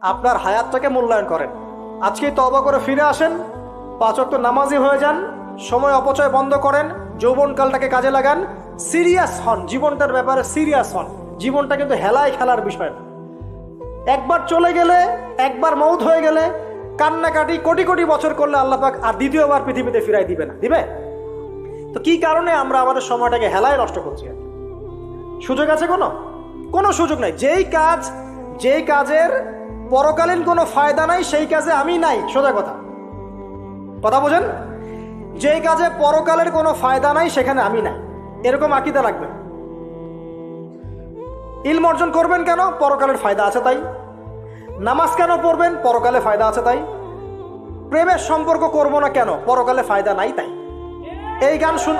আপনার হায়াতটাকে মূল্যায়ন করেন। আজকে তবা করে ফিরে আসেন, পাঁচ অক্ট নামাজি হয়ে যান, সময় অপচয় বন্ধ করেন, যৌবনকালটাকে কাজে লাগান। সিরিয়াস হন, জীবনটার ব্যাপারে সিরিয়াস হন। জীবনটা কিন্তু হেলায় খেলার বিষয়। না একবার চলে গেলে, একবার মৌত হয়ে গেলে কান্নাকাটি, কোটি কোটি বছর করলে আল্লাহ পাক আর দ্বিতীয়বার পৃথিবীতে ফিরাই দিবে না। দিবে? তো কি কারণে আমরা আমাদের সময়টাকে হেলায় নষ্ট করছি? সুযোগ আছে কোনো? কোনো সুযোগ নাই। যেই কাজ, যেই কাজের পরকালীন কোনো ফায়দা নাই, সেই কাজে আমি নাই। সোজা কথা। কথা বোঝেন? যেই কাজে পরকালের কোনো ফায়দা নাই, সেখানে আমি নাই। এরকম আকিদা লাগবে ইলম অর্জন করবেন কেন? পরকালের ফায়দা আছে তাই। নামাজ কেন পড়বেন? পরকালে ফায়দা আছে তাই। প্রেমের সম্পর্ক করব না কেন? পরকালে ফায়দা নাই তাই। এই গান শুন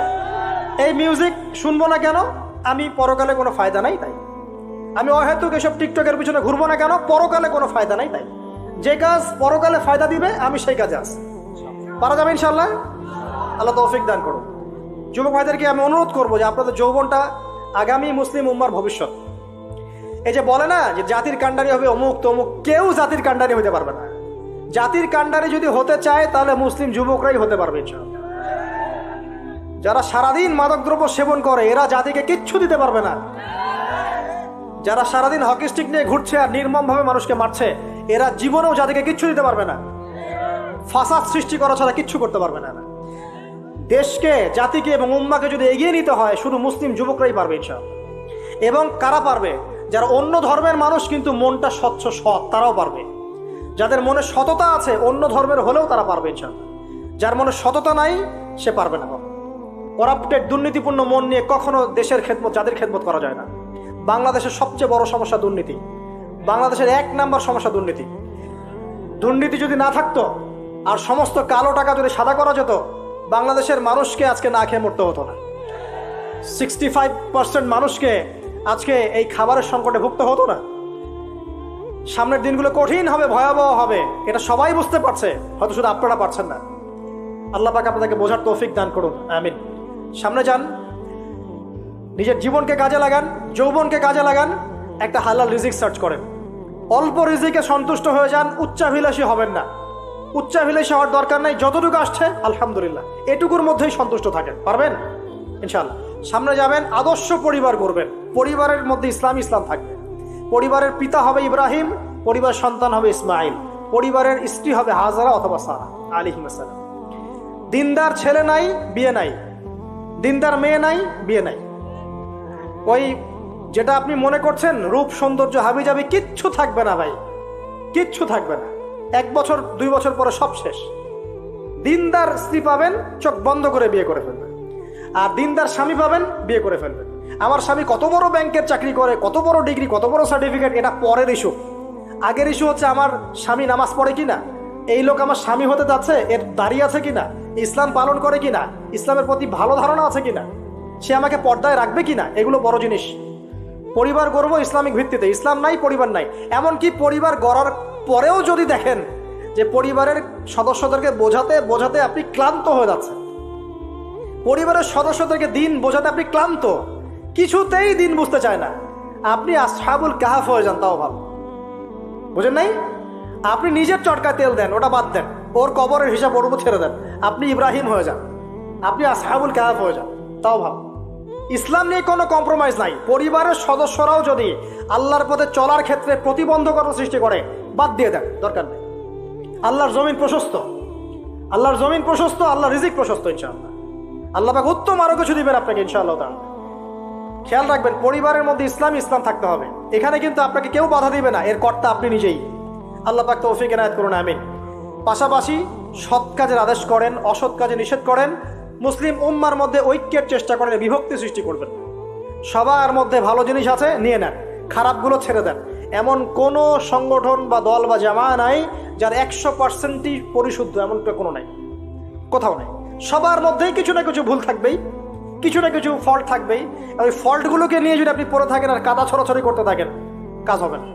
এই মিউজিক শুনব না কেন? আমি পরকালে কোনো ফায়দা নাই তাই। আমি অহেতুক এসব টিকটকের পিছনে ঘুরবো না কেন? পরকালে কোনো ফায়দা নাই তাই। যে কাজ পরকালে ফায়দা দিবে, আমি সেই কাজে আস পারা যাবে ইনশাল্লাহ আল্লাহ তৌফিক দান করুন যুবক ভাইদেরকে আমি অনুরোধ করব যে আপনাদের যৌবনটা আগামী মুসলিম উম্মার ভবিষ্যৎ। এই যে বলে না যে জাতির কাণ্ডারি হবে অমুক তমুক, কেউ জাতির কাণ্ডারি হতে পারবে না। জাতির কাণ্ডারি যদি হতে চায়, তাহলে মুসলিম যুবকরাই হতে পারবে যারা সারাদিন মাদকদ্রব্য সেবন করে, এরা জাতিকে কিচ্ছু দিতে পারবে না। যারা সারাদিন হকি স্টিক নিয়ে ঘুরছে আর নির্মমভাবে মানুষকে মারছে, এরা জীবনেও জাতিকে কিচ্ছু দিতে পারবে না। ফাসাদ সৃষ্টি করা ছাড়া কিচ্ছু করতে পারবে না দেশকে, জাতিকে এবং উম্মাকে যদি এগিয়ে নিতে হয়, শুধু মুসলিম যুবকরাই পারবে ইনশাআল্লাহ। এবং কারা পারবে? যারা অন্য ধর্মের মানুষ কিন্তু মনটা স্বচ্ছ সৎ, তারাও পারবে। যাদের মনে সততা আছে, অন্য ধর্মের হলেও তারা পারবে ইনশাআল্লাহ। যার মনে সততা নাই, সে পারবে না করাপ্টেড দুর্নীতিপূর্ণ মন নিয়ে কখনো দেশের খেদমত, যাদের খেদমত করা যায় না। বাংলাদেশের সবচেয়ে বড় সমস্যা দুর্নীতি। বাংলাদেশের এক নাম্বার সমস্যা দুর্নীতি। দুর্নীতি যদি না থাকতো, আর সমস্ত কালো টাকা যদি সাদা করা যেত, বাংলাদেশের মানুষকে আজকে না খেয়ে মরতে হতো না। সিক্সটি ফাইভ পার্সেন্ট মানুষকে আজকে এই খাবারের সংকটে ভুগতে হতো না। সামনের দিনগুলো কঠিন হবে, ভয়াবহ হবে, এটা সবাই বুঝতে পারছে, হয়তো শুধু আপনারা পারছেন না। আল্লাহ পাক আপনাদেরকে বোঝার তৌফিক দান করুন, আমিন। সামনে যান নিজের জীবনকে কাজে লাগান, যৌবনকে কাজে লাগান, একটা হালাল রিজিক সার্চ করেন। অল্প রিজিকে সন্তুষ্ট হয়ে যান, উচ্চাভিলাষী হবেন না। উচ্চাভিলাষী হওয়ার দরকার নাই, যতটুকু আসছে, আলহামদুলিল্লাহ। এটুকুর মধ্যেই সন্তুষ্ট থাকেন, পারবেন? ইনশাল্লাহ সামনে যাবেন, আদর্শ পরিবার করবেন পরিবারের মধ্যে ইসলাম ইসলাম থাকবে। পরিবারের পিতা হবে ইব্রাহিম, পরিবার সন্তান হবে ইসমাইল পরিবারের স্ত্রী হবে হাজারা অথবা সারা আলিহিম আসসালাম। দিনদার ছেলে নাই, বিয়ে নাই। দিনদার মেয়ে নাই, বিয়ে নাই। ওই যেটা আপনি মনে করছেন, রূপ, সৌন্দর্য হাবি যাবি কিচ্ছু থাকবে না ভাই। কিচ্ছু থাকবে না। এক বছর, দুই বছর পরে সব শেষ। দিনদার স্ত্রী পাবেন, চোখ বন্ধ করে বিয়ে করে ফেলবেন। আর দিনদার স্বামী পাবেন, বিয়ে করে ফেলবেন। আমার স্বামী কত বড় ব্যাংকের চাকরি করে, কত বড় ডিগ্রি, কত বড় সার্টিফিকেট, এটা পরের ইস্যু আগের ইস্যু হচ্ছে আমার স্বামী নামাজ পড়ে কিনা? এই লোক আমার স্বামী হতে যাচ্ছে, এর দাঁড়িয়ে আছে কিনা? ইসলাম পালন করে কিনা? ইসলামের প্রতি ভালো ধারণা আছে কিনা? সে আমাকে পর্দায় রাখবে কিনা এগুলো বড় জিনিস। পরিবার গড়বো ইসলামিক ভিত্তিতে। ইসলাম নাই, পরিবার নাই। এমনকি পরিবার গড়ার পরেও যদি দেখেন যে পরিবারের সদস্যদেরকে বোঝাতে বোঝাতে আপনি ক্লান্ত হয়ে যাচ্ছেন। পরিবারের সদস্যদেরকে দিন বোঝাতে আপনি ক্লান্ত। কিছুতেই দিন বুঝতে চায় না। আপনি আসহাবুল কাহাফ হয়ে যান, তাও ভালো। বুঝেন নাই? আপনি নিজের চটকায় তেল দেন, ওটা বাদ দেন। ওর কবরের হিসাব ওর ছেড়ে দেন। আপনি ইব্রাহিম হয়ে যান। আপনি আসহাবুল কাহাফ হয়ে যান, তাও ভালো। ইসলাম নিয়ে কোনো কম্প্রোমাইজ নাই। পরিবারের সদস্যরাও যদি আল্লাহর পথে চলার ক্ষেত্রে প্রতিবন্ধকতা সৃষ্টি করে, বাদ দিয়ে দেন, দরকার নেই। আল্লাহর জমিন প্রশস্ত। আল্লাহর জমিন প্রশস্ত আল্লাহ রিজিক প্রশস্ত, ইনশাআল্লাহ। আল্লাহ পাক উত্তম আরও কিছু দিবেন আপনাকে, ইনশাআল্লাহ খেয়াল রাখবেন, পরিবারের মধ্যে ইসলাম ইসলাম থাকতে হবে। এখানে কিন্তু আপনাকে কেউ বাধা দিবে না, এর কর্তা আপনি নিজেই। আল্লাহ পাক তৌফিক এনায়ত করুন, আমিন। পাশাপাশি সৎ কাজের আদেশ করেন, অসৎ কাজে নিষেধ করেন মুসলিম উম্মার মধ্যে ঐক্যের চেষ্টা করেন বিভক্তি সৃষ্টি করবেন। সবার মধ্যে ভালো জিনিস আছে, নিয়ে নেন। খারাপগুলো ছেড়ে দেন। এমন কোনো সংগঠন বা দল বা জামা নাই যার একশো পার্সেন্টই পরিশুদ্ধ, এমনটা কোনো নাই। কোথাও নেই। সবার মধ্যেই কিছু না কিছু ভুল থাকবেই। কিছু না কিছু ফল্ট থাকবেই। ওই ফল্টগুলোকে নিয়ে যদি আপনি পড়ে থাকেন আর কাদা ছড়াছড়ি করতে থাকেন, কাজ হবে না।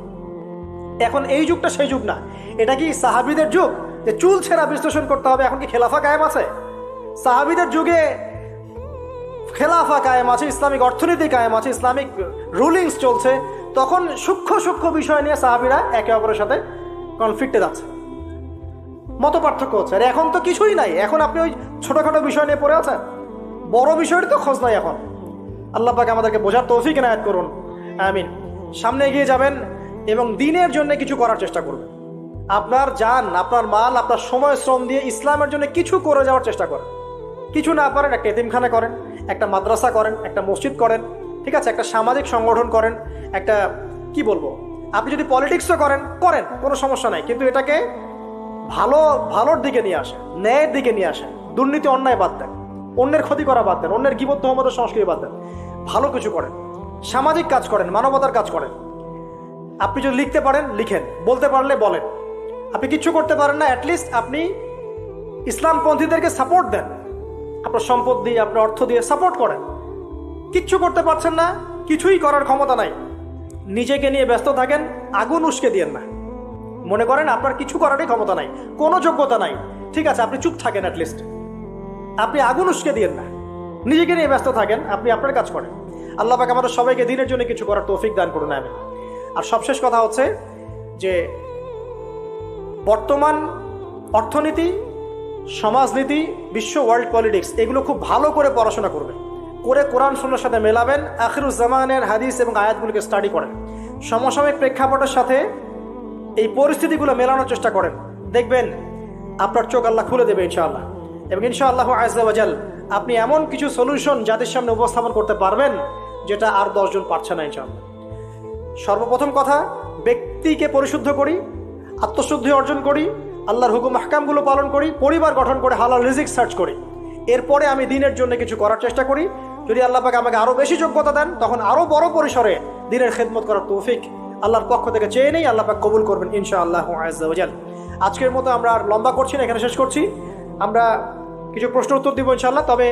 এখন এই যুগটা সেই যুগ না। এটা কি সাহাবিদের যুগ? যে চুল ছেঁড়া বিশ্লেষণ করতে হবে, এখন কি খেলাফা কায়েম আছে? সাহাবিদের যুগে খেলাফা কায়েম আছে, ইসলামিক অর্থনীতি কায়েম আছে, ইসলামিক রুলিংস চলছে। তখন সূক্ষ্ম সূক্ষ্ম বিষয় নিয়ে সাহাবিরা একে অপরের সাথে কনফ্লিক্টে যাচ্ছে। মত পার্থক্য হচ্ছে। আর এখন তো কিছুই নাই। এখন আপনি ওই ছোটোখাটো বিষয় নিয়ে পড়ে আছেন? বড় বিষয়ের তো খোঁজ নাই এখন। আল্লাহ পাকে আমাদেরকে বোঝার তৌফিক এনায়াত করুন। আমিন। সামনে এগিয়ে যাবেন এবং দিনের জন্য কিছু করার চেষ্টা করবেন। আপনার যান আপনার মাল, আপনার সময়, শ্রম দিয়ে ইসলামের জন্য কিছু করে যাওয়ার চেষ্টা করেন। কিছু না পারেন, একটা এতিমখানা করেন, একটা মাদ্রাসা করেন, একটা মসজিদ করেন, ঠিক আছে? একটা সামাজিক সংগঠন করেন, একটা, কি বলব? আপনি যদি পলিটিক্সও করেন করেন, কোনো সমস্যা নাই। কিন্তু এটাকে ভালো, ভালোর দিকে নিয়ে আসেন, ন্যায়ের দিকে নিয়ে আসেন, দুর্নীতি, অন্যায় বাদ দেন, অন্যের ক্ষতি করা বাদ দেন, অন্যের গিবদ্ধ মতো সংস্কৃতি বাদ দেন, ভালো কিছু করেন, সামাজিক কাজ করেন, মানবতার কাজ করেন। আপনি যদি লিখতে পারেন, লিখেন, বলতে পারলে বলেন। আপনি কিচ্ছু করতে পারেন না অ্যাটলিস্ট আপনি ইসলামপন্থীদেরকে সাপোর্ট দেন। আপনার সম্পদ দিয়ে, আপনার অর্থ দিয়ে সাপোর্ট করেন। কিচ্ছু করতে পারছেন না, কিছুই করার ক্ষমতা নাই। নিজেকে নিয়ে ব্যস্ত থাকেন, আগুন উস্কে দিয়েন না। মনে করেন আপনার কিছু করারই ক্ষমতা নাই, কোনো যোগ্যতা নাই। ঠিক আছে, আপনি চুপ থাকেন অ্যাটলিস্ট আপনি আগুন উস্কে দিয়েন না। নিজেকে নিয়ে ব্যস্ত থাকেন, আপনি আপনার কাজ করেন। আল্লাহ পাক আমাদের সবাইকে দিনের জন্য কিছু করার তৌফিক দান করুন আমি আর সবশেষ কথা হচ্ছে যে বর্তমান অর্থনীতি সমাজনীতি, বিশ্ব ওয়ার্ল্ড পলিটিক্স, এগুলো খুব ভালো করে পড়াশোনা করবেন করে কোরআন সুন্নার সাথে মেলাবেন আখিরুজ্জামানের হাদিস এবং আয়াতগুলোকে স্টাডি করেন। সমসাময়িক প্রেক্ষাপটের সাথে এই পরিস্থিতিগুলো মেলানোর চেষ্টা করেন। দেখবেন, আপনার চোখ আল্লাহ খুলে দেবে ইনশাআল্লাহ। এবং ইনশাআল্লাহ আজাল আপনি এমন কিছু সলিউশন জাতির সামনে উপস্থাপন করতে পারবেন, যেটা আর দশজন পারছে না ইনশাআল্লাহ। সর্বপ্রথম কথা, ব্যক্তিকে পরিশুদ্ধ করি, আত্মশুদ্ধি অর্জন করি আল্লাহর হুকুম হাকামগুলো পালন করি, পরিবার গঠন করে হালাল রিজিক সার্চ করি। এরপরে আমি দিনের জন্য কিছু করার চেষ্টা করি। যদি আল্লাহ পাক আমাকে আরও বেশি যোগ্যতা দেন, তখন আরও বড় পরিসরে দিনের খেদমত করার তৌফিক আল্লাহর পক্ষ থেকে চেয়ে নেই, আল্লাহ পাক কবুল করবেন ইনশা আল্লাহ আজাল আজকের মতো আমরা আর লম্বা করছি না, এখানে শেষ করছি। আমরা কিছু প্রশ্ন উত্তর দিব ইনশাআল্লাহ, তবে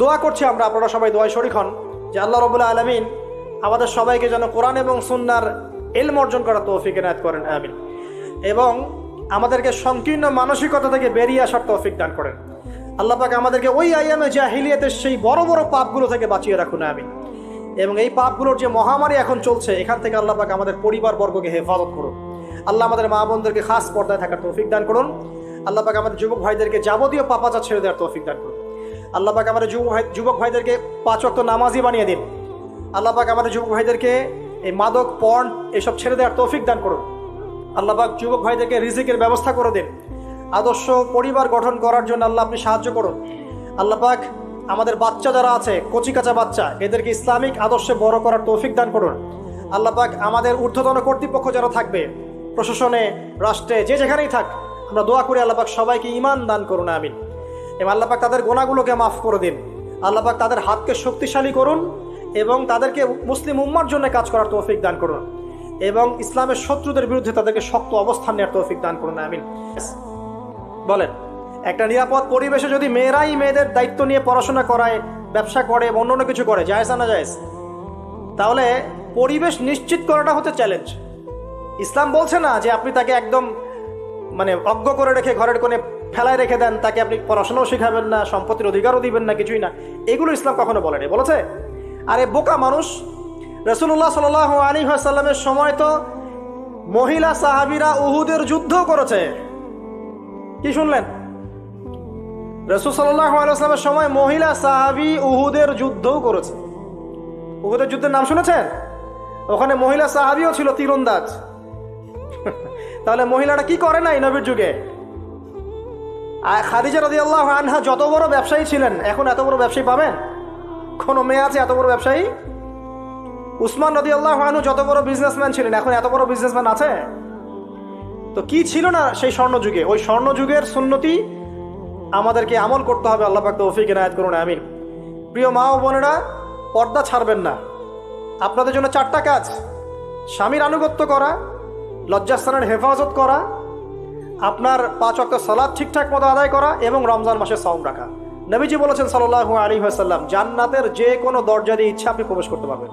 দোয়া করছি আমরা, আপনারা সবাই দোয়ায় শরিক হন যে আল্লাহ রবুল্লাহ আলমিন আমাদের সবাইকে যেন কোরআন এবং সুন্নার এলম অর্জন করার তৌফিক এনায়ত করেন, আমিন। এবং আমাদেরকে সংকীর্ণ মানসিকতা থেকে বেরিয়ে আসার তৌফিক দান করেন। আল্লাহ পাক আমাদেরকে ওই আইয়ামে জাহিলিয়াতের সেই বড় বড় পাপগুলো থেকে বাঁচিয়ে রাখুন আমি এবং এই পাপগুলোর যে মহামারী এখন চলছে, এখান থেকে আল্লাহ পাক আমাদের পরিবার বর্গকে হেফাজত করুন। আল্লাহ আমাদের মা বোনদেরকে খাস পর্দায় থাকার তৌফিক দান করুন। আল্লাহ পাক আমাদের যুবক ভাইদেরকে যাবতীয় পাপাচা ছেড়ে দেওয়ার তৌফিক দান করুন। আল্লাহ পাক আমাদের যুবক ভাই যুবক ভাইদেরকে পাঁচ অক্ত নামাজি বানিয়ে দিন। আল্লাহ পাক আমাদের যুবক ভাইদেরকে এই মাদক পর্ন এসব ছেড়ে দেওয়ার তৌফিক দান করুন। আল্লাহ পাক যুবক ভাইদেরকে রিজিকের ব্যবস্থা করে দিন। আদর্শ পরিবার গঠন করার জন্য আল্লাহ আপনি সাহায্য করুন। আল্লাহ পাক আমাদের বাচ্চা যারা আছে কচি কাঁচা বাচ্চা, এদেরকে ইসলামিক আদর্শে বড় করার তৌফিক দান করুন। আল্লাহ পাক আমাদের ঊর্ধ্বতন কর্তৃপক্ষ যারা থাকবে, প্রশাসনে, রাষ্ট্রে, যে যেখানেই থাক, আমরা দোয়া করি আল্লাহ পাক সবাইকে ইমান দান করুন, আমিন। এবং আল্লাহ পাক তাদের গোনাগুলোকে মাফ করে দিন। আল্লাহ পাক তাদের হাতকে শক্তিশালী করুন এবং তাদেরকে মুসলিম উম্মার জন্য কাজ করার তৌফিক দান করুন। এবং ইসলামের শত্রুদের বিরুদ্ধে তাদেরকে শক্ত অবস্থান নেওয়ার তৌফিক দান করুন, আমিন। বলেন, একটা নিরাপদ পরিবেশে যদি মেয়েরাই মেয়েদের দায়িত্ব নিয়ে পড়াশোনা করায়, ব্যবসা করে এবং অন্য কিছু করে, জায়েজ না জায়েজ তাহলে পরিবেশ নিশ্চিত করাটা হচ্ছে চ্যালেঞ্জ ইসলাম বলছে না যে আপনি তাকে একদম মানে অজ্ঞ করে রেখে ঘরের কোণে ফেলায় রেখে দেন, তাকে আপনি পড়াশোনাও শেখাবেন না, সম্পত্তির অধিকারও দিবেন না, কিছুই না। এগুলো ইসলাম কখনো বলেনি, বলেছে? আরে বোকা মানুষ রসুল্লাহ সাল আলী সাল্লামের সময় তো মহিলা সাহাবিরা উহুদের যুদ্ধ করেছে। কি শুনলেন? রসুল আলাইসলামের সময় মহিলা সাহাবি উহুদের যুদ্ধও করেছে। উহুদের যুদ্ধের নাম শুনেছেন? ওখানে মহিলা সাহাবিও ছিল তীরন্দাজ। তাহলে মহিলাটা কি করে নাই নবীর যুগে? আর খাদিজা রদি আল্লাহ আনহা যত বড় ব্যবসায়ী ছিলেন, এখন এত বড় ব্যবসায়ী পাবেন? কোনো মেয়ে আছে এত বড় ব্যবসায়ী? উসমান নদী আল্লাহ যত বড় বিজনেসম্যান ছিলেন, এখন এত বড় বিজনেসম্যান আছে? তো কি ছিল না সেই স্বর্ণ যুগে ওই স্বর্ণ যুগের সুন্নতি আমাদেরকে আমল করতে হবে, আল্লাহ পাক তৌফিক এনায়ত করুন, আমিন। প্রিয় মা ও বোনেরা, পর্দা ছাড়বেন না। আপনাদের জন্য চারটা কাজ। স্বামীর আনুগত্য করা, লজ্জাস্থানের হেফাজত করা, আপনার পাঁচ অক্ট সলাদ ঠিকঠাক মতো আদায় করা এবং রমজান মাসে সাউম রাখা। নবীজি বলেছেন সাল্লাহ আলী হাসাল্লাম জান্নাতের যে কোনো দরজা দিয়ে ইচ্ছা আপনি প্রবেশ করতে পারবেন।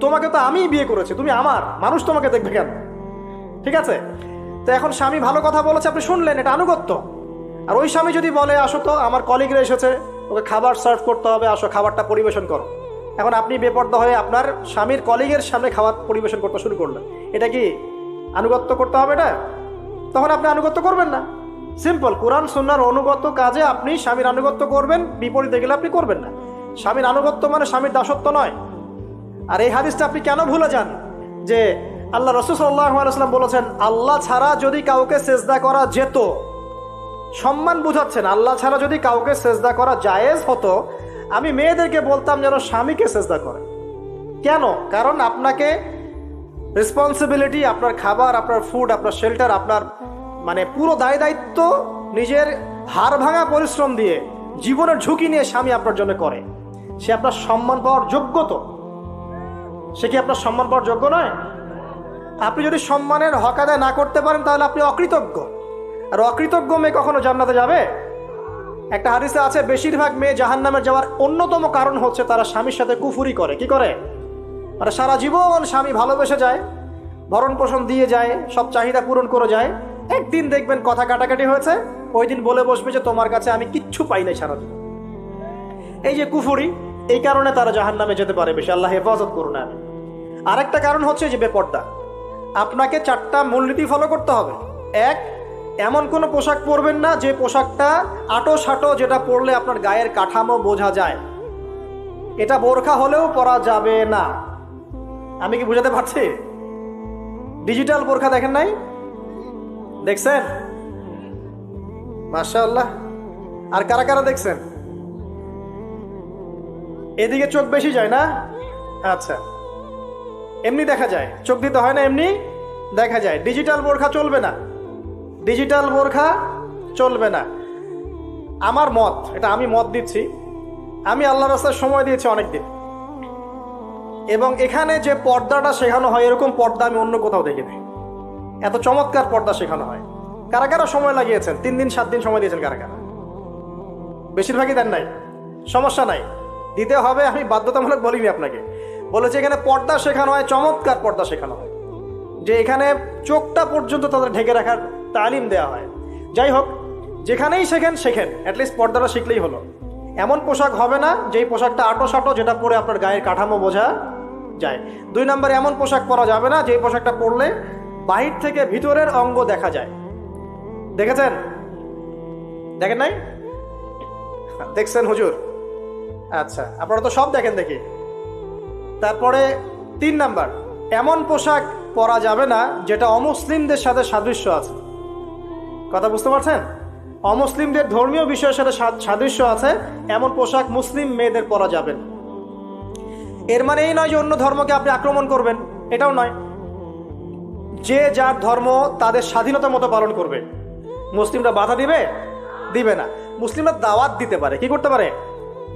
তোমাকে তো আমিই বিয়ে করেছি, তুমি আমার, মানুষ তোমাকে দেখবে কেন? ঠিক আছে? তো এখন স্বামী ভালো কথা বলেছে, আপনি শুনলেন, এটা আনুগত্য। আর ওই স্বামী যদি বলে, আসো তো, আমার কলিগরা এসেছে, ওকে খাবার সার্ভ করতে হবে, আসো, খাবারটা পরিবেশন করো। এখন আপনি বেপর্দা হয়ে আপনার স্বামীর কলিগের সামনে খাবার পরিবেশন করতে শুরু করলেন। এটা কি আনুগত্য করতে হবে এটা? তখন আপনি আনুগত্য করবেন না। সিম্পল কোরআন, সুন্নার অনুগত কাজে আপনি স্বামীর আনুগত্য করবেন, বিপরীতে গেলে আপনি করবেন না। স্বামীর আনুগত্য মানে স্বামীর দাসত্ব নয়। আর এই হাদিসটা আপনি কেন ভুলে যান? যে আল্লাহ রসুল সাল্লাম বলেছেন, আল্লাহ ছাড়া যদি কাউকে সেজদা করা যেত, সম্মান বুঝাচ্ছেন, আল্লাহ ছাড়া যদি কাউকে সেজদা করা জায়েজ হতো, আমি মেয়েদেরকে বলতাম যেন স্বামীকে সেজদা করে। কেন? কারণ আপনাকে রেসপন্সিবিলিটি আপনার খাবার, আপনার ফুড আপনার শেল্টার আপনার মানে পুরো দায় দায়িত্ব নিজের হাড় ভাঙা পরিশ্রম দিয়ে, জীবনের ঝুঁকি নিয়ে স্বামী আপনার জন্য করে। সে আপনার সম্মান পাওয়ার যোগ্য তো। সে কি আপনার সম্মান পাওয়ার যোগ্য নয়? আপনি যদি সম্মানের হক আদায় না করতে পারেন, তাহলে আপনি অকৃতজ্ঞ। আর অকৃতজ্ঞ মেয়ে কখনো জান্নাতে যাবে? একটা হাদিসে আছে, বেশিরভাগ মেয়ে জাহান নামের যাওয়ার অন্যতম কারণ হচ্ছে তারা স্বামীর সাথে কুফুরি করে। কি করে? মানে সারা জীবন স্বামী ভালোবেসে যায়, ভরণ পোষণ দিয়ে যায়, সব চাহিদা পূরণ করে যায়। একদিন দেখবেন কথা কাটাকাটি হয়েছে, ওই দিন বলে বসবে যে, তোমার কাছে আমি কিচ্ছু পাই নাই সারাদিন। এই যে কুফুরি এই কারণে তারা জাহান নামে যেতে পারে বেশি, আল্লাহ হেফাজত করুন আমি আরেকটা কারণ হচ্ছে যে বেপর্দা। আপনাকে চারটা মূলনীতি ফলো করতে হবে। এক, এমন কোনো পোশাক পরবেন না যে পোশাকটা আটো সাটো যেটা পরলে আপনার গায়ের কাঠামো বোঝা যায়। এটা বোরখা হলেও পরা যাবে না। আমি কি বুঝাতে পারছি? ডিজিটাল বোরখা দেখেন নাই? দেখছেন? মাশাআল্লাহ। আর কারা কারা দেখছেন? এদিকে চোখ বেশি যায় না? আচ্ছা। এমনি দেখা যায়। চোখ দিতে হয় না এমনি? দেখা যায়। ডিজিটাল বোরখা চলবে না। ডিজিটাল বোরখা চলবে না। আমার মত, এটা আমি মত দিচ্ছি, আমি আল্লাহ রাস্তায় সময় দিয়েছি অনেকদিন। এবং এখানে যে পর্দাটা শেখানো হয়, এরকম পর্দা আমি অন্য কোথাও দেখিনি। এত চমৎকার পর্দা শেখানো হয়। কারা কারা সময় লাগিয়েছেন? তিন দিন, সাত দিন সময় দিয়েছেন কারা কারা? বেশিরভাগই দেন নাই। সমস্যা নাই। দিতে হবে, আমি বাধ্যতামূলক বলিনি আপনাকে। বলেছে এখানে পর্দা শেখানো হয়, চমৎকার পর্দা শেখানো হয়। যে এখানে চোখটা পর্যন্ত তাদের ঢেকে রাখার তালিম দেওয়া হয়। যাই হোক, যেখানেই শেখেন শেখেন। অ্যাটলিস্ট পর্দাটা শিখলেই হলো। এমন পোশাক হবে না, যেই পোশাকটা আটো সাটো যেটা পরে আপনার গায়ের কাঠামো বোঝা যায়। দুই নম্বরে এমন পোশাক পরা যাবে না, যেই পোশাকটা পরলে বাহির থেকে ভিতরের অঙ্গ দেখা যায়। দেখেছেন? দেখেন নাই? দেখছেন হুজুর? আচ্ছা আপনারা তো সব দেখেন দেখি। তারপরে তিন নাম্বার, এমন পোশাক পরা যাবে না যেটা অমুসলিমদের সাথে সাদৃশ্য আছে। কথা বুঝতে পারছেন? অমুসলিমদের ধর্মীয় বিষয়ের সাথে সাদৃশ্য আছে, এমন পোশাক মুসলিম মেয়েদের পরা যাবে। এর মানে এই নয় যে অন্য ধর্মকে আপনি আক্রমণ করবেন, এটাও নয়। যে যার ধর্ম তাদের স্বাধীনতা মতো পালন করবে। মুসলিমরা বাধা দিবে? দিবে না। মুসলিমরা দাওয়াত দিতে পারে। কি করতে পারে?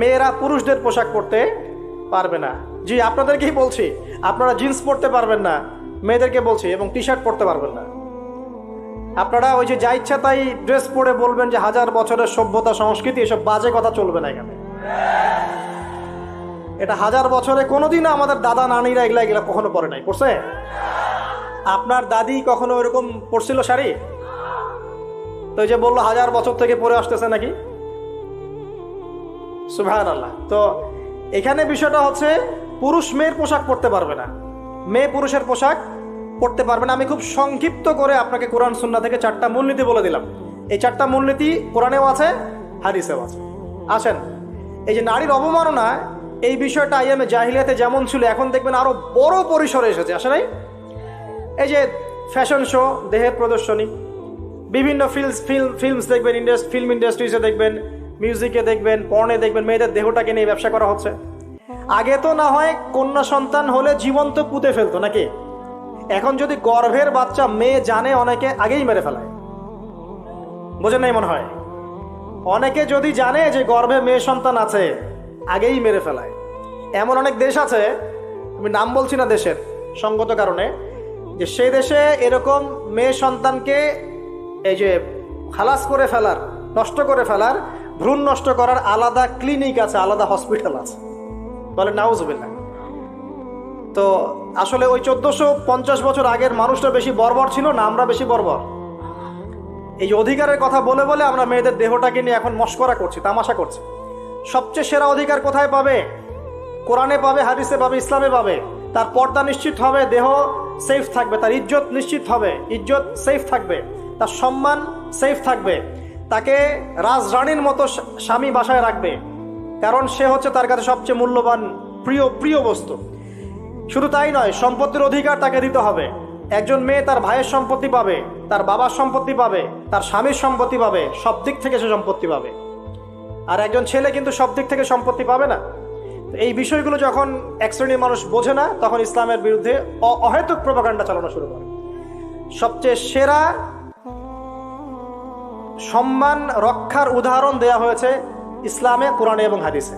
মেয়েরা পুরুষদের পোশাক পরতে পারবে না। জি, আপনাদেরকেই বলছি, আপনারা জিন্স পরতে পারবেন না, মেয়েদেরকে বলছি, এবং টি শার্ট পরতে পারবেন না। আপনারা ওই যে যা ইচ্ছা তাই ড্রেস পরে বলবেন যে হাজার বছরের সভ্যতা, সংস্কৃতি, এসব বাজে কথা চলবে না এখানে। এটা হাজার বছরে কোনোদিনও আমাদের দাদা, নানিরা এগুলা এগুলা কখনো পরে নাই, পড়ছে? আপনার দাদি কখনো এরকম পড়ছিল শাড়ি? তো যে বলল হাজার বছর থেকে পরে আসতেছে নাকি? সুভান আল্লাহ তো এখানে বিষয়টা হচ্ছে, পুরুষ মেয়ের পোশাক পরতে পারবে না। মেয়ে পুরুষের পোশাক পারবে না। আমি খুব সংক্ষিপ্ত করে আপনাকে কোরআন সুন্না থেকে চারটা মূলনীতি বলে দিলাম। এই চারটা মূলনীতি কোরআনেও আছে, হাদিসেও আছে। আসেন, এই যে নারীর অবমাননা এই বিষয়টা আইএমএ জাহিলিয়াতে যেমন ছিল, এখন দেখবেন আরও বড় পরিসরে এসেছে। আসে নাই? এই যে ফ্যাশন শো, দেহের প্রদর্শনী, বিভিন্ন ফিল্মস, ফিল্ম, ফিল্মস দেখবেন ইন্ডাস্ট ফিল্ম ইন্ডাস্ট্রিজে দেখবেন মিউজিকে দেখবেন, পর্নে দেখবেন, মেয়েদের দেহটাকে নিয়ে ব্যবসা করা হচ্ছে। আগে তো না হয় কন্যা সন্তান হলে জীবন্ত পুঁতে ফেলতো নাকি? এখন যদি গর্ভের বাচ্চা মেয়ে জানে, অনেকে আগেই মেরে ফেলায়। বোঝেন নাই মনে হয়? অনেকে যদি জানে যে গর্ভে মেয়ে সন্তান আছে, আগেই মেরে ফেলায়। এমন অনেক দেশ আছে, আমি নাম বলছি না দেশের, সঙ্গত কারণে, যে সেই দেশে এরকম মেয়ে সন্তানকে এই যে খালাস করে ফেলার, নষ্ট করে ফেলার ভ্রূণ নষ্ট করার আলাদা ক্লিনিক আছে, আলাদা হসপিটাল আছে। বলে নাউজবিল্লা তো আসলে ওই চোদ্দশো পঞ্চাশ বছর আগের মানুষটা বেশি বর্বর ছিল না, আমরা বেশি বর্বর। এই অধিকারের কথা বলে বলে আমরা মেয়েদের দেহটাকে নিয়ে এখন মস্করা করছি, তামাশা করছি। সবচেয়ে সেরা অধিকার কোথায় পাবে? কোরআনে পাবে, হাদিসে পাবে, ইসলামে পাবে। তার পর্দা নিশ্চিত হবে, দেহ সেফ থাকবে, তার ইজ্জত নিশ্চিত হবে, ইজ্জত সেফ থাকবে, তার সম্মান সেফ থাকবে। তাকে রাজরানীর মতো স্বামী বাসায় রাখবে। কারণ সে হচ্ছে তার কাছে সবচেয়ে মূল্যবান, প্রিয় প্রিয় বস্তু। শুধু তাই নয়, সম্পত্তির অধিকার তাকে দিতে হবে। একজন মেয়ে তার ভাইয়ের সম্পত্তি পাবে, তার বাবার সম্পত্তি পাবে, তার স্বামীর সম্পত্তি পাবে, সব দিক থেকে সে সম্পত্তি পাবে। আর একজন ছেলে কিন্তু সব দিক থেকে সম্পত্তি পাবে না। এই বিষয়গুলো যখন এক শ্রেণির মানুষ বোঝে না, তখন ইসলামের বিরুদ্ধে অহেতুক প্রভাকাণ্ডা চালানো শুরু করে। সবচেয়ে সেরা সম্মান, রক্ষার উদাহরণ দেয়া হয়েছে ইসলামে, কোরআনে এবং হাদিসে।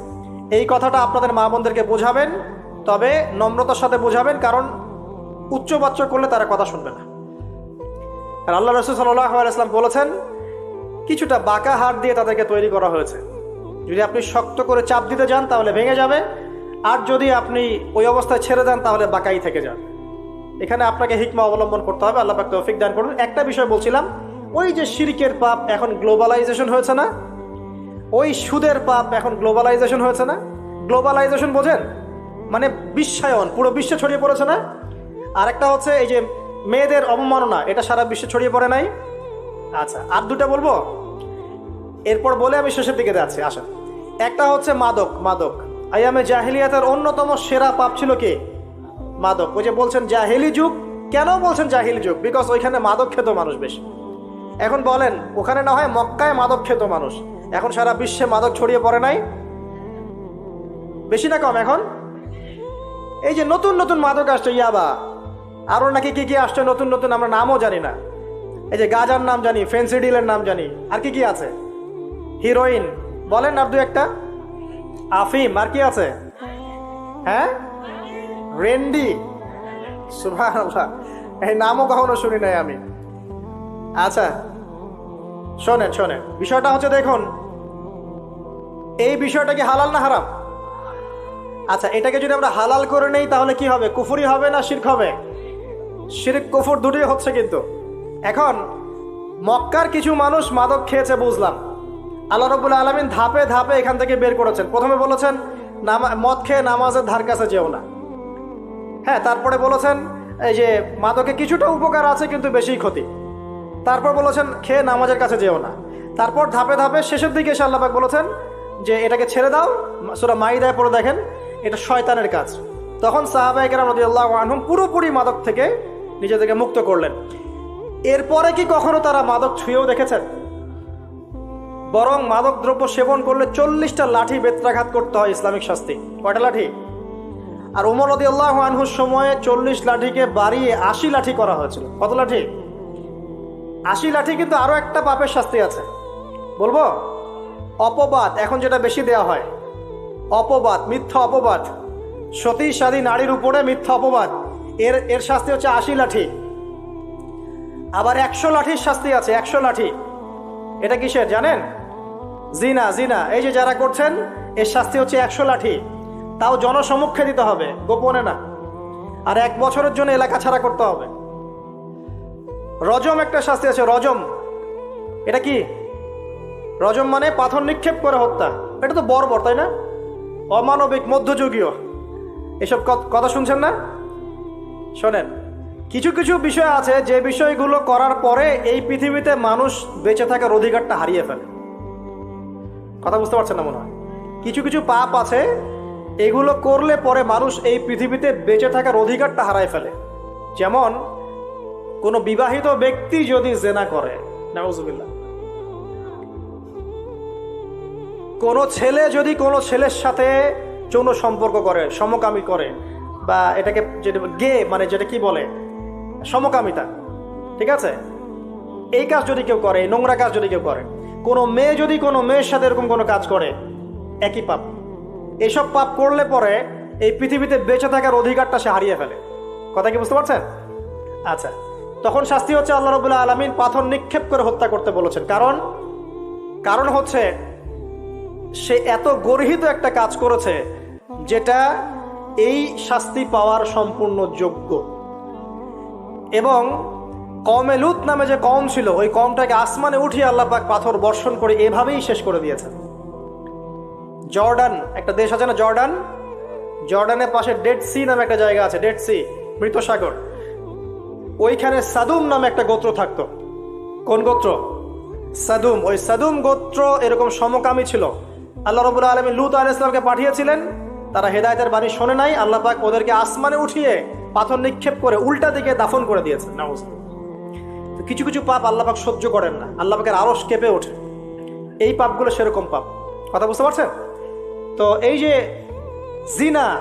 এই কথাটা আপনাদের মা বোনদেরকে বোঝাবেন, তবে নম্রতার সাথে বোঝাবেন, কারণ উচ্চবাচ্য করলে তারা কথা শুনবে না। আর আল্লাহ রসুল সাল্লাম বলেছেন, কিছুটা বাঁকা হাত দিয়ে তাদেরকে তৈরি করা হয়েছে। যদি আপনি শক্ত করে চাপ দিতে যান, তাহলে ভেঙে যাবে। আর যদি আপনি ওই অবস্থায় ছেড়ে দেন, তাহলে বাঁকাই থেকে যান এখানে আপনাকে হিকমা অবলম্বন করতে হবে, আল্লাহ তৌফিক দান করুন। একটা বিষয় বলছিলাম ওই যে শিরিকের পাপ এখন গ্লোবালাইজেশন হয়েছে না? ওই সুদের পাপ এখন গ্লোবালাইজেশন হয়েছে না? গ্লোবালাইজেশন বোঝেন? মানে বিশ্বায়ন পুরো বিশ্বে ছড়িয়ে পড়েছে না? আর একটা হচ্ছে এই যে মেয়েদের অবমাননা, এটা সারা বিশ্বে ছড়িয়ে পড়ে নাই? আচ্ছা আর দুটা বলব? এরপর বলে আমি শেষের দিকে যাচ্ছি, আসেন। একটা হচ্ছে মাদক মাদক। আয়ামে জাহিলিয়াতের অন্যতম সেরা পাপ ছিল কে? মাদক। ওই যে বলছেন জাহিলি যুগ, কেন বলছেন জাহিলি যুগ? বিকজ ওইখানে মাদক খেত মানুষ বেশি। এখন বলেন, ওখানে না হয় মক্কায় মাদক খেত মানুষ। এখন সারা বিশ্বে মাদক ছড়িয়ে পড়ে নাই? বেশি না কম এখন? এই যে নতুন নতুন মাদক আসছে, ইয়াবা। আরও নাকি কি কি আসছে নতুন নতুন আমরা নামও জানি না। এই যে গাজার নাম জানি ফেন্সিডিলের নাম জানি। আর কি কি আছে? হিরোইন। বলেন আর দু একটা। আফিম, আর কি আছে? হ্যাঁ? রেন্ডি। সুবহানাল্লাহ। এই নামও কখনো শুনি নাই আমি। আচ্ছা শোনেন শোনেন। বিষয়টা হচ্ছে দেখুন, এই বিষয়টা কি হালাল না হারাম? আচ্ছা এটাকে যদি আমরা হালাল করে নেই, তাহলে কি হবে? কুফুরি হবে না শির্ক হবে? শিরিক, কুফুর দুটোই হচ্ছে কিন্তু। এখন, মক্কার কিছু মানুষ মাদক খেয়েছে, বুঝলাম। আল্লাহ রবুল আলমিন ধাপে ধাপে এখান থেকে বের করেছেন। প্রথমে বলেছেন, নামা, মদ খেয়ে নামাজের ধার কাছে যেও না। হ্যাঁ তারপরে বলেছেন, এই যে, মাদকে কিছুটা উপকার আছে, কিন্তু বেশি ক্ষতি। তারপর বলেছেন, খেয়ে নামাজের কাছে যেও না। তারপর ধাপে ধাপে শেষের দিকে এসে আল্লাপাক বলেছেন যে, এটাকে ছেড়ে দাও। সুরা মাইদায় পড়ে দেখেন, এটা শয়তানের কাজ। তখন সাহাবাহিকেরা নদী আল্লাহ আনহুম পুরোপুরি মাদক থেকে নিজেদেরকে মুক্ত করলেন। এরপরে কি কখনো তারা মাদক ছুঁয়েও দেখেছেন? বরং মাদক দ্রব্য সেবন করলে চল্লিশটা লাঠি বেত্রাঘাত করতে হয় ইসলামিক শাস্তি। কয়টা লাঠি? আর উমর রদি আল্লাহ আনহুর সময়ে চল্লিশ লাঠিকে বাড়িয়ে আশি লাঠি করা হয়েছিল। কত লাঠি? আশি লাঠি কিন্তু আরও একটা পাপের শাস্তি আছে। বলব? অপবাদ এখন যেটা বেশি দেয়া হয়। অপবাদ, মিথ্যা অপবাদ। সতী সাদী নারীর উপরে মিথ্যা অপবাদ। এর এর শাস্তি হচ্ছে আশি লাঠি। আবার একশো লাঠির শাস্তি আছে, একশো লাঠি। এটা কিসের, জানেন? জিনা জিনা। এই যে যারা করছেন, এর শাস্তি হচ্ছে একশো লাঠি। তাও জনসমক্ষে দিতে হবে, গোপনে না। আর এক বছরের জন্য এলাকা ছাড়া করতে হবে। রজম একটা শাস্তি আছে, রজম। এটা কি? রজম মানে পাথর নিক্ষেপ করে হত্যা। এটা তো বর্বর, তাই না? অমানবিক, মধ্যযুগীয়। এসব কথা শুনছেন না? শোনেন, কিছু কিছু বিষয় আছে যে বিষয়গুলো করার পরে এই পৃথিবীতে মানুষ বেঁচে থাকার অধিকারটা হারিয়ে ফেলে। কথা বুঝতে পারছেন না মনে হয়? কিছু কিছু পাপ আছে, এগুলো করলে পরে মানুষ এই পৃথিবীতে বেঁচে থাকার অধিকারটা হারায় ফেলে। যেমন কোনো বিবাহিত ব্যক্তি যদি জেনা করে কোনো ছেলে যদি কোনো ছেলের সাথে যৌন সম্পর্ক করে, সমকামী করে, বা এটাকে যেটা গে মানে যেটা কি বলে? সমকামিতা, ঠিক আছে? এই কাজ যদি কেউ করে, এই নোংরা কাজ যদি কেউ করে, কোনো মেয়ে যদি কোনো মেয়ের সাথে এরকম কোনো কাজ করে, একই পাপ। এইসব পাপ করলে পরে এই পৃথিবীতে বেঁচে থাকার অধিকারটা সে হারিয়ে ফেলে। কথা কি বুঝতে পারছেন? আচ্ছা। তখন শাস্তি হচ্ছে আল্লাহ রবুল্লাহ আলমিন পাথর নিক্ষেপ করে হত্যা করতে বলেছেন। কারণ? কারণ হচ্ছে, সে এত গর্হিত একটা কাজ করেছে যেটা এই শাস্তি পাওয়ার সম্পূর্ণ যোগ্য। এবং কমে লুত নামে যে কম ছিল, ওই কমটাকে আসমানে উঠিয়ে আল্লাহ পাক পাথর বর্ষণ করে এভাবেই শেষ করে দিয়েছেন। জর্ডান, একটা দেশ আছে না জর্ডান? জর্ডানের পাশে ডেড সি নামে একটা জায়গা আছে, ডেড সি মৃত সাগর ওইখানে সাদুম নামে একটা গোত্র থাকতো। কোন গোত্র? সাদুম। ওই সাদুম গোত্র এরকম সমকামী ছিল। আল্লাহ রবুল্লা আলমী লুত আল ইসলামকে পাঠিয়েছিলেন। তারা হেদায়তের বাণী শোনে নাই। আল্লাহ পাক ওদেরকে আসমানে উঠিয়ে পাথর নিক্ষেপ করে উল্টা দিকে দাফন করে দিয়েছেন। নাউজ তো কিছু কিছু পাপ আল্লাহ পাক সহ্য করেন না। আল্লাহ পাকের আরস কেঁপে ওঠে। এই পাপগুলো সেরকম পাপ। কথা বুঝতে পারছেন? তো এই যে জিনা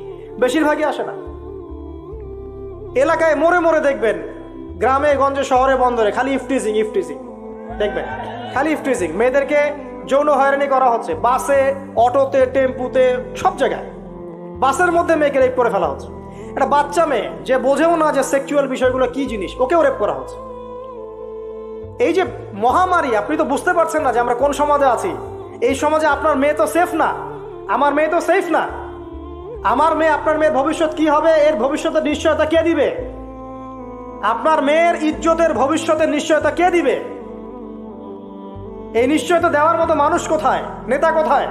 বেশিরভাগই আসে না। এলাকায় মোড়ে মোড়ে দেখবেন, গ্রামে, গঞ্জে, শহরে, বন্দরে খালি ইফটিজিং ইফটিজিং। দেখবেন, খালি ইফটিজিং। মেয়েদেরকে যৌন হয়রানি করা হচ্ছে। বাসে, অটোতে, টেম্পুতে, সব জায়গায়। বাসের মধ্যে মেয়েকে রেপ করে ফেলা হচ্ছে। একটা বাচ্চা মেয়ে, যে বোঝেও না যে সেক্সুয়াল বিষয়গুলো কি জিনিস, ওকেও রেপ করা হচ্ছে। এই যে মহামারী, আপনি তো বুঝতে পারছেন না যে আমরা কোন সমাজে আছি। এই সমাজে আপনার মেয়ে তো সেফ না, আমার মেয়ে তো সেফ না। আমার মেয়ে, আপনার মেয়ের ভবিষ্যৎ কি হবে? এর ভবিষ্যতের নিশ্চয়তা কে দিবে? আপনার মেয়ের ইজ্জতের ভবিষ্যতের নিশ্চয়তা কে দিবে? এই নিশ্চয়তা দেওয়ার মতো মানুষ কোথায়? নেতা কোথায়?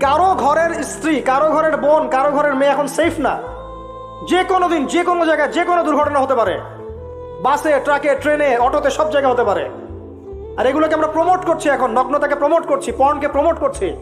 কারও ঘরের স্ত্রী, কারও ঘরের বোন, কারও ঘরের মেয়ে এখন সেফ না। যে কোনো দিন, যে কোনো জায়গায়, যে কোনো দুর্ঘটনা হতে পারে। বাসে, ট্রাকে, ট্রেনে, অটোতে সব জায়গায় হতে পারে। আর এগুলোকে আমরা প্রমোট করছি এখন, নগ্নতাকে প্রমোট করছি পর্নকে প্রমোট করছি।